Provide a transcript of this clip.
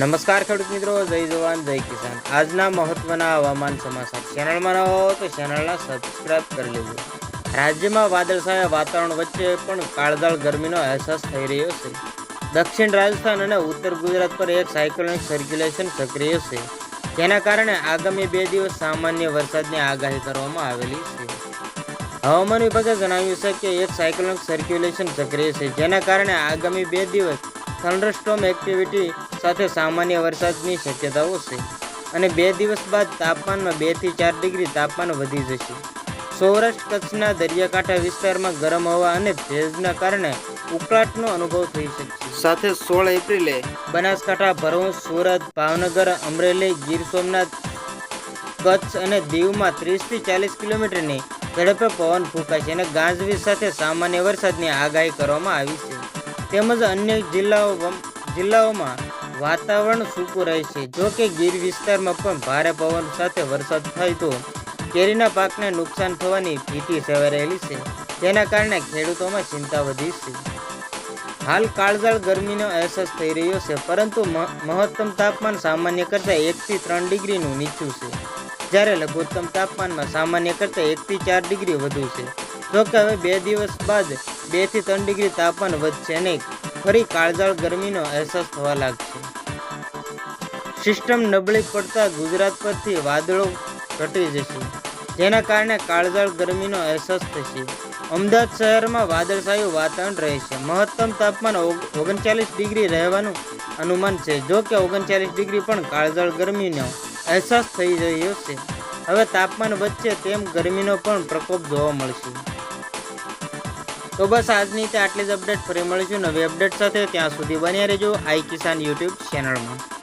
નમસ્કાર ખેડૂત મિત્રો, જય જવાન, જય કિસાન. આજના મહત્વના હવામાન સમાચાર ચેનલમાં રહો તો ચેનલના સબસ્ક્રાઇબ કરી લેજો. રાજ્યમાં વાદળછાયા વાતાવરણ વચ્ચે પણ કાળઝાળ ગરમીનો અહેસાસ થઈ રહ્યો છે. દક્ષિણ રાજસ્થાન અને ઉત્તર ગુજરાત પર એક સાયક્લોનિક સર્ક્યુલેશન સક્રિય છે. જેના કારણે આગામી બે દિવસ સામાન્ય વરસાદની આગાહી કરવામાં આવેલી છે. હવામાન વિભાગે જણાવ્યું છે કે એક સાયક્લોનિક સર્ક્યુલેશન સક્રિય છે. જેના કારણે આગામી બે દિવસ થંડરસ્ટોમ એક્ટિવિટી સાથે સામાન્ય વરસાદની શક્યતાઓ છે અને બે દિવસ બાદ તાપમાનમાં બેથી ચાર ડિગ્રી તાપમાન વધી જશે. સૌરાષ્ટ્ર કચ્છના દરિયાકાંઠા વિસ્તારમાં ગરમ હવા અને ભેજના કારણે ઉકળાટનો અનુભવ થઈ શકશે. સાથે સોળ એપ્રિલે બનાસકાંઠા ભરૂચ સુરત ભાવનગર અમરેલી ગીર સોમનાથ કચ્છ અને દીવમાં ત્રીસથી ચાલીસ કિલોમીટરની ઝડપે પવન ફૂંકાશે અને ગાજવીજ સાથે સામાન્ય વરસાદની આગાહી કરવામાં આવી છે. તેમજ અન્ય જિલ્લાઓ જિલ્લાઓમાં વાતાવરણ સૂકું રહેશે જો કે ગીર વિસ્તારમાં પણ ભારે પવન સાથે વરસાદ થાય તો કેરીના પાકને નુકસાન થવાની ભીતિ સેવાઈ રહેલી છે. તેના કારણે ખેડૂતોમાં ચિંતા વધી છે. હાલ કાળઝાળ ગરમીનો અહેસાસ થઈ રહ્યો છે, પરંતુ મહત્તમ તાપમાન સામાન્ય કરતાં એકથી ત્રણ ડિગ્રીનું નીચું છે. જ્યારે લઘુત્તમ તાપમાનમાં સામાન્ય કરતાં એકથી ચાર ડિગ્રી વધુ છે. જો કે હવે બે દિવસ બાદ બેથી ત્રણ ડિગ્રી તાપમાન વધશે અને ફરી કાળઝાળ ગરમીનો અહેસાસ થવા લાગશે. સિસ્ટમ નબળી પડતા ગુજરાત પરથી વાદળો ઘટી જશે. જેના કારણે કાળઝાળ ગરમીનો અહેસાસ થશે. અમદાવાદ શહેરમાં વાદળછાયું વાતાવરણ રહેશે. મહત્તમ તાપમાન ઓગ- ઓગણચાલીસ ડિગ્રી રહેવાનું અનુમાન છે. જો કે ઓગણચાલીસ ડિગ્રી પણ કાળઝાળ ગરમીનો અહેસાસ થઈ રહ્યો છે. હવે તાપમાન વચ્ચે તેમ ગરમીનો પણ પ્રકોપ જોવા મળશે. તો બસ આજની તે આટલી જ અપડેટ ફરી મળીશું નવી અપડેટ સાથે. ત્યાં સુધી બન્યા રહેજો આઈ કિસાન યુટ્યુબ ચેનલમાં.